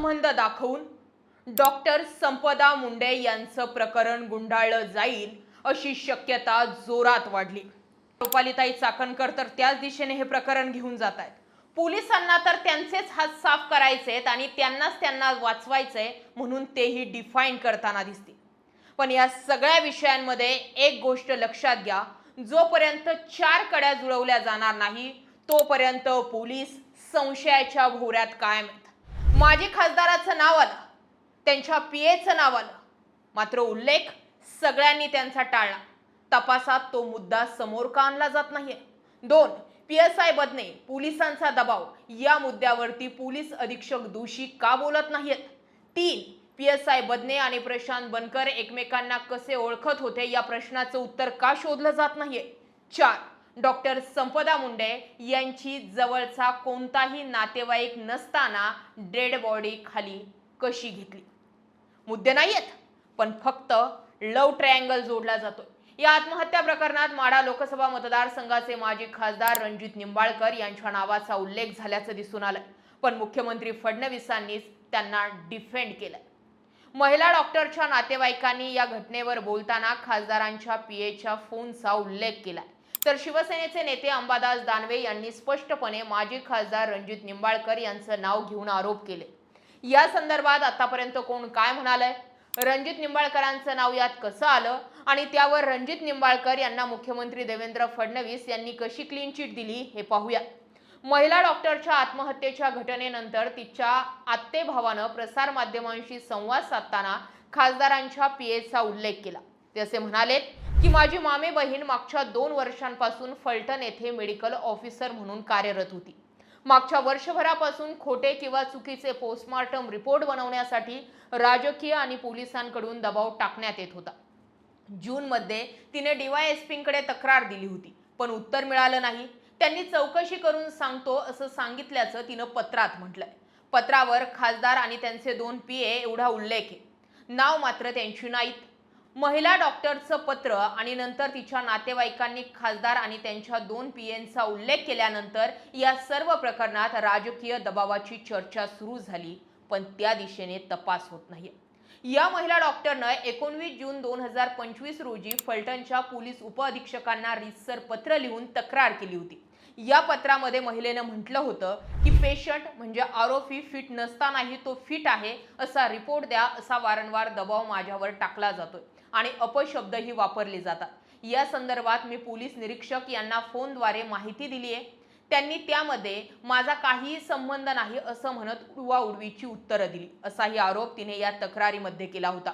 संबंध दाखवून डॉक्टर संपदा मुंडे यांचं प्रकरण गुंडाळलं जाईल अशी शक्यता जोरात वाढली. रुपालिताई चाकणकर तर त्याच दिशेने हे प्रकरण घेऊन जात आहेत. पोलिसांना तर त्यांचेच हात साफ करायचे आहेत आणि त्यांनाच त्यांना वाचवायचंय म्हणून तेही डिफाईन करताना दिसतील. पण या सगळ्या विषयांमध्ये एक गोष्ट लक्षात घ्या जोपर्यंत चार कड्या जुळवल्या जाणार नाही तोपर्यंत पोलीस संशयाच्या भोवऱ्यात कायम माजी खासदाराचं नाव आलं. त्यांच्या पीएचं नाव आलं. मात्र उल्लेख सगळ्यांनी त्यांचा टाळला. तपासात तो मुद्दा समोर का आणला जात नाहीये? दोन पी एस आय बदने पोलिसांचा दबाव. या मुद्द्यावरती पोलीस अधीक्षक दोषी का बोलत नाहीत तीन पी एस आय बदने आणि प्रशांत बनकर एकमेकांना कसे ओळखत होते या प्रश्नाचं उत्तर का शोधलं जात नाहीये? चार डॉक्टर संपदा मुंडे यांची जवळचा कोणताही नातेवाईक नसताना डेड बॉडी खाली कशी घेतली? मुद्दे नाही आहेत पण फक्त लव ट्रायंगल जोडला जातो या आत्महत्या प्रकरणात माढा लोकसभा मतदारसंघाचे माजी खासदार रणजित निंबाळकर यांच्या नावाचा उल्लेख झाल्याचं दिसून आलं पण मुख्यमंत्री फडणवीसांनीच त्यांना डिफेंड केलं महिला डॉक्टरच्या नातेवाईकांनी या घटनेवर बोलताना खासदारांच्या पीएच्या फोनचा उल्लेख केला तर शिवसेनेचे नेते अंबादास दानवे यांनी स्पष्टपणे माजी खासदार रणजित निंबाळकर यांचं नाव घेऊन आरोप केले. या संदर्भात आतापर्यंत कोण काय म्हणालंय? रणजित निंबाळकरांचं नाव यात कसं आलं? आणि त्यावर रणजित निंबाळकर यांना मुख्यमंत्री देवेंद्र फडणवीस यांनी कशी क्लीन चिट दिली हे पाहूया. महिला डॉक्टरच्या आत्महत्येच्या घटनेनंतर तिच्या आत्ते भावानं प्रसार माध्यमांशी संवाद साधताना खासदारांच्या पीएचा उल्लेख केला. ते असे म्हणालेत की माझी मामे बहीण मागच्या दोन वर्षांपासून फलटण येथे मेडिकल ऑफिसर म्हणून कार्यरत होती. मागच्या वर्षभरापासून खोटे किंवा चुकीचे पोस्टमार्टम रिपोर्ट बनवण्यासाठी राजकीय आणि पोलिसांकडून दबाव टाकण्यात येत होता. जूनमध्ये तिने डीवायएसपींकडे तक्रार दिली होती पण उत्तर मिळालं नाही. त्यांनी चौकशी करून सांगतो असं सांगितल्याचं तिनं पत्रात म्हटलंय. पत्रावर खासदार आणि त्यांचे दोन पी ए एवढा उल्लेख आहे. नाव मात्र त्यांची नाहीत. महिला डॉक्टरचं पत्र आणि नंतर तिच्या नातेवाईकांनी खासदार आणि त्यांच्या दोन पीएनचा उल्लेख केल्यानंतर या सर्व प्रकरणात राजकीय दबावाची चर्चा सुरू झाली पण त्या दिशेने तपास होत नाही. या महिला डॉक्टरनं एकोणवीस जून दोन हजार पंचवीस रोजी फलटणच्या पोलीस उपअधीक्षकांना रितसर पत्र लिहून तक्रार केली होती. या पत्रामध्ये महिलेनं म्हटलं होतं की पेशंट म्हणजे आरोपी फिट नसतानाही तो फिट आहे असा रिपोर्ट द्या असा वारंवार दबाव माझ्यावर टाकला जातोय. आणि अपशब्दही वापरले जातात. या संदर्भात मी पोलीस निरीक्षक यांना फोनद्वारे माहिती दिली आहे त्यांनी त्यामध्ये माझा काहीही संबंध नाही असं म्हणत उडवाउडवीची उत्तरं दिली. असाही आरोप तिने या तक्रारीमध्ये केला होता.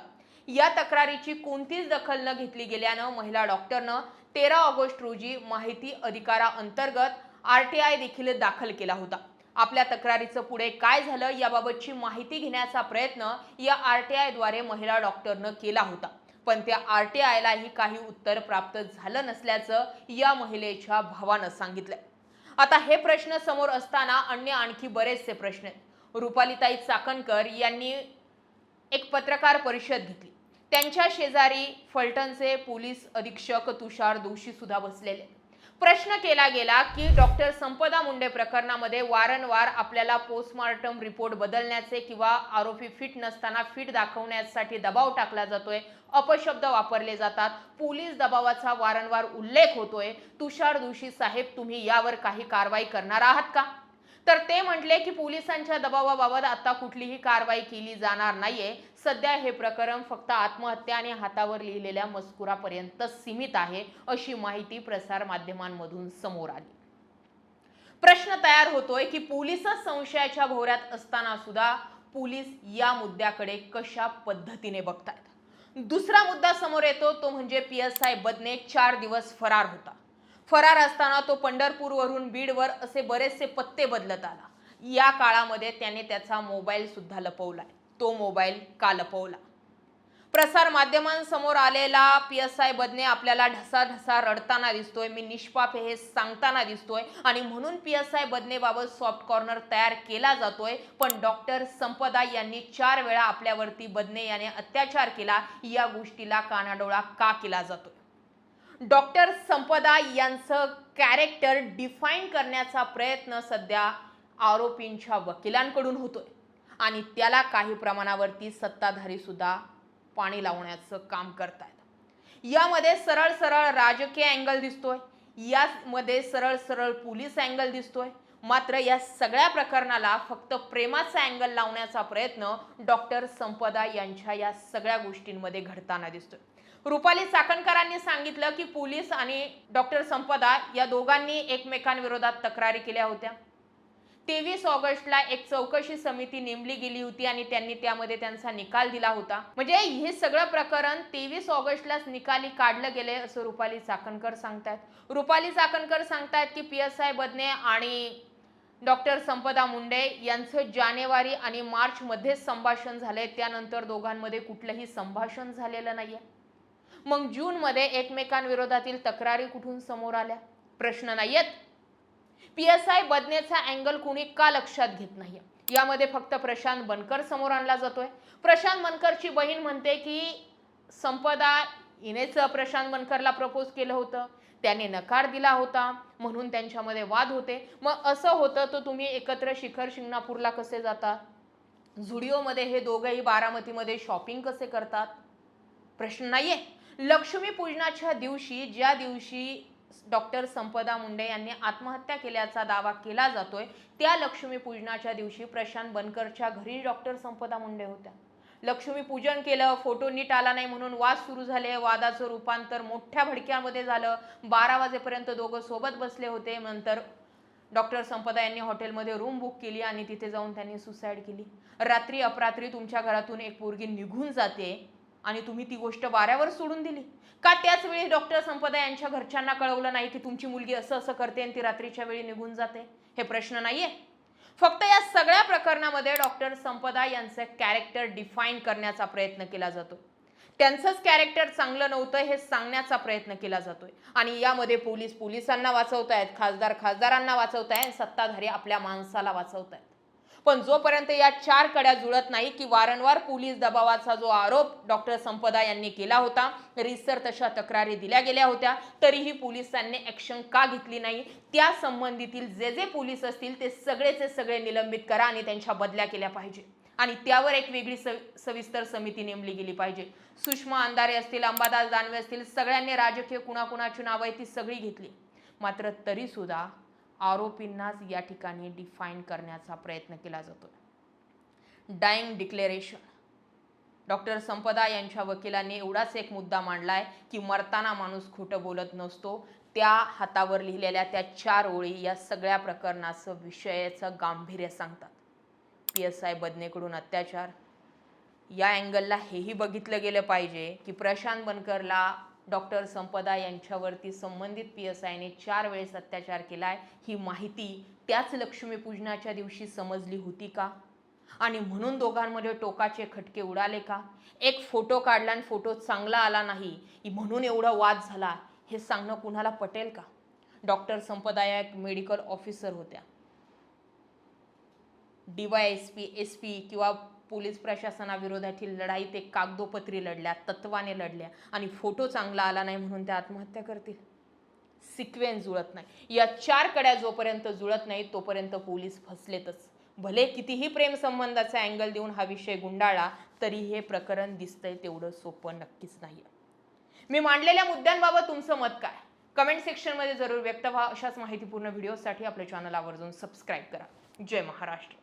या तक्रारीची कोणतीच दखल न घेतली गेल्यानं महिला डॉक्टरनं तेरा ऑगस्ट रोजी माहिती अधिकाराअंतर्गत आर टी आय देखील दाखल केला होता. आपल्या तक्रारीचं पुढे काय झालं याबाबतची माहिती घेण्याचा प्रयत्न या आर टी आयद्वारे महिला डॉक्टरनं केला होता. पण त्या आर टी आयलाही काही उत्तर प्राप्त झालं नसल्याचं या महिलेच्या भावानं सांगितलंय. आता हे प्रश्न समोर असताना अन्य आणखी बरेचसे प्रश्न आहेत. रुपालीताई चाकणकर यांनी एक पत्रकार परिषद घेतली. त्यांच्या शेजारी फलटणचे पोलीस अधीक्षक तुषार दोषीसुद्धा बसलेले. प्रश्न केला गेला की डॉक्टर संपदा मुंडे प्रकरणामध्ये वारंवार आपल्याला पोस्टमार्टम रिपोर्ट बदलण्याचे किंवा आरोपी फिट नसताना फिट दाखवण्यासाठी दबाव टाकला जातोय अपशब्द वापरले जातात पोलीस दबावाचा वारंवार उल्लेख होतोय. तुषार दोषी साहेब तुम्ही यावर काही कारवाई करणार आहात का? तर ते म्हटले की पोलिसांच्या दबावाबाबत आता कुठलीही कारवाई केली जाणार नाहीये. सध्या हे प्रकरण फक्त आत्महत्या आणि हातावर लिहिलेल्या मजकुरापर्यंत सीमित आहे अशी माहिती प्रसार माध्यमांमधून समोर आली. प्रश्न तयार होतोय की पोलिसच संशयाच्या भोवऱ्यात असताना सुद्धा पोलीस या मुद्द्याकडे कशा पद्धतीने बघतायत? दुसरा मुद्दा समोर येतो तो म्हणजे पी एस आय बदने चार दिवस फरार होता. फरार असताना तो पंढरपूरवरून बीडवर असे बरेचसे पत्ते बदलत आला. या काळामध्ये त्याने त्याचा मोबाईल सुद्धा लपवलाय. तो मोबाईल का लपवला? प्रसार माध्यमांसमोर आलेला पी एस आय बदने आपल्याला ढसा ढसा रडताना दिसतोय मी निष्पाप हे सांगताना दिसतोय आणि म्हणून पी एस आय बदनेबाबत सॉफ्ट कॉर्नर तयार केला जातोय. पण डॉक्टर संपदा यांनी चार वेळा आपल्यावरती बदने याने अत्याचार केला. या गोष्टीला कानाडोळा का केला जातोय? डॉक्टर संपदा यांचं कॅरेक्टर डिफाईन करण्याचा प्रयत्न सध्या आरोपींच्या वकिलांकडून होतोय. आणि त्याला काही प्रमाणावरती सत्ताधारी सुद्धा पाणी लावण्याचं काम करतायत. यामध्ये सरळ सरळ राजकीय अँगल दिसतोय. यामध्ये सरळ सरळ पोलीस अँगल दिसतोय. मात्र या सगळ्या प्रकरणाला फक्त प्रेमाचा अँगल लावण्याचा प्रयत्न डॉक्टर संपदा यांच्या या सगळ्या गोष्टींमध्ये घडताना दिसतोय. रुपाली चाकणकरांनी सांगितलं की पोलीस आणि डॉक्टर संपदा या दोघांनी एकमेकांविरोधात तक्रारी केल्या होत्या. तेवीस ऑगस्टला एक चौकशी समिती नेमली गेली होती आणि त्यांनी त्यामध्ये त्यांचा निकाल दिला होता. म्हणजे हे सगळं प्रकरण तेवीस ऑगस्टलाच निकाली काढलं गेले असं रुपाली चाकणकर सांगतायत. रुपाली चाकणकर सांगतायत की पी एस आय बदने आणि डॉक्टर संपदा मुंडे यांचं जानेवारी आणि मार्चमध्येच संभाषण झालंय. त्यानंतर दोघांमध्ये कुठलंही संभाषण झालेलं नाहीये. मग जूनमध्ये एकमेकांविरोधातील तक्रारी कुठून समोर आल्या? प्रश्न नाहीयेत. पी एस आय बदनेचा अँगल कुणी का लक्षात घेत नाहीये? यामध्ये फक्त प्रशांत बनकर समोर आणला जातोय. प्रशांत बनकरची बहीण म्हणते की संपदा हिनेच प्रशांत बनकरला प्रपोज केलं होतं. त्याने नकार दिला होता म्हणून त्यांच्यामध्ये वाद होते. मग असं होतं तर तुम्ही एकत्र शिखर शिंगणापूरला कसे जाता? झुडिओमध्ये हे दोघंही बारामतीमध्ये शॉपिंग कसे करतात? प्रश्न नाही लक्ष्मी पूजनाच्या दिवशी ज्या दिवशी डॉक्टर संपदा मुंडे यांनी आत्महत्या केल्याचा दावा केला जातोय त्या लक्ष्मी पूजनाच्या दिवशी प्रशांत बनकरच्या घरी डॉक्टर संपदा मुंडे होत्या. लक्ष्मी पूजन केलं फोटो नीट आला नाही म्हणून वाद सुरू झाले. वादाचं रूपांतर मोठ्या भडक्यामध्ये झालं. बारा वाजेपर्यंत दोघं सोबत बसले होते. नंतर डॉक्टर संपदा यांनी हॉटेलमध्ये रूम बुक केली आणि तिथे जाऊन त्यांनी सुसाईड केली. रात्री अपरात्री तुमच्या घरातून एक पोरगी निघून जाते आणि तुम्ही ती गोष्ट वाऱ्यावर सोडून दिली. का त्याच वेळी डॉक्टर संपदा यांच्या घरच्यांना कळवलं नाही की तुमची मुलगी असं असं करते आणि ती रात्रीच्या वेळी निघून जाते? हे प्रश्न नाहीये. फक्त या सगळ्या प्रकरणामध्ये डॉक्टर संपदा यांचं कॅरेक्टर डिफाईन करण्याचा प्रयत्न केला जातो. त्यांचंच कॅरेक्टर चांगलं नव्हतं हे सांगण्याचा प्रयत्न केला जातोय. आणि यामध्ये पोलीस पोलिसांना वाचवतायत खासदार खासदारांना वाचवतायत सत्ताधारी आपल्या माणसाला वाचवतायत. पण जोपर्यंत या चार कड्या जुळत नाही की वारंवार पोलीस दबावाचा जो आरोप डॉक्टर संपदा यांनी केला होता रिसर तशा तक्रारी दिल्या गेल्या होत्या तरीही पोलिसांनी ॲक्शन का घेतली नाही? त्या संबंधीतील जे जे पोलीस असतील ते सगळेचे सगळे निलंबित करा आणि त्यांच्या बदल्या केल्या पाहिजे. आणि त्यावर एक वेगळी सविस्तर समिती नेमली गेली पाहिजे. सुषमा अंधारे असतील अंबादास दानवे असतील सगळ्यांनी राजकीय कुणाकुणाची नावं आहे ती सगळी घेतली. मात्र तरी सुद्धा आरोपींनाच या ठिकाणी डिफाईन करण्याचा प्रयत्न केला जातो डाईंग डिक्लेरेशन डॉक्टर संपदा यांच्या वकिलांनी एवढाच एक मुद्दा मांडलाय की मरताना माणूस खोटं बोलत नसतो. त्या हातावर लिहिलेल्या त्या चार ओळी या सगळ्या प्रकरणाचं विषयाचं गांभीर्य सांगतात. पी एस आय बदनेकडून अत्याचार. या अँगलला हेही बघितलं गेलं पाहिजे की प्रशांत बनकरला डॉक्टर संपदा यांच्यावरती संबंधित पी एस आयने चार वेळेस अत्याचार केला आहे ही माहिती त्याच लक्ष्मीपूजनाच्या दिवशी समजली होती का? आणि म्हणून दोघांमध्ये टोकाचे खटके उडाले का? एक फोटो काढला आणि फोटो चांगला आला नाही. म्हणून एवढा वाद झाला हे सांगणं कुणाला पटेल का? डॉक्टर संपदा या एक मेडिकल ऑफिसर होत्या. D Y S P S P किंवा पोलीस प्रशासनाविरोधातील लढाई ते कागदोपत्री लढल्या तत्वाने लढल्या आणि फोटो चांगला आला नाही म्हणून त्या आत्महत्या करतील. सिक्वेन्स जुळत नाही. या चार कड्या जोपर्यंत जुळत नाही तोपर्यंत पोलीस फसलेतच. भले कितीही प्रेमसंबंधाचा अँगल देऊन हा विषय गुंडाळला तरी हे प्रकरण दिसतंय तेवढं सोपं नक्कीच नाही मी मांडलेल्या मुद्द्यांबाबत तुमचं मत काय? कमेंट सेक्शनमध्ये जरूर व्यक्त व्हा. अशाच माहितीपूर्ण व्हिडिओसाठी आपल्या चॅनल आवर्जून सबस्क्राईब करा. जय महाराष्ट्र.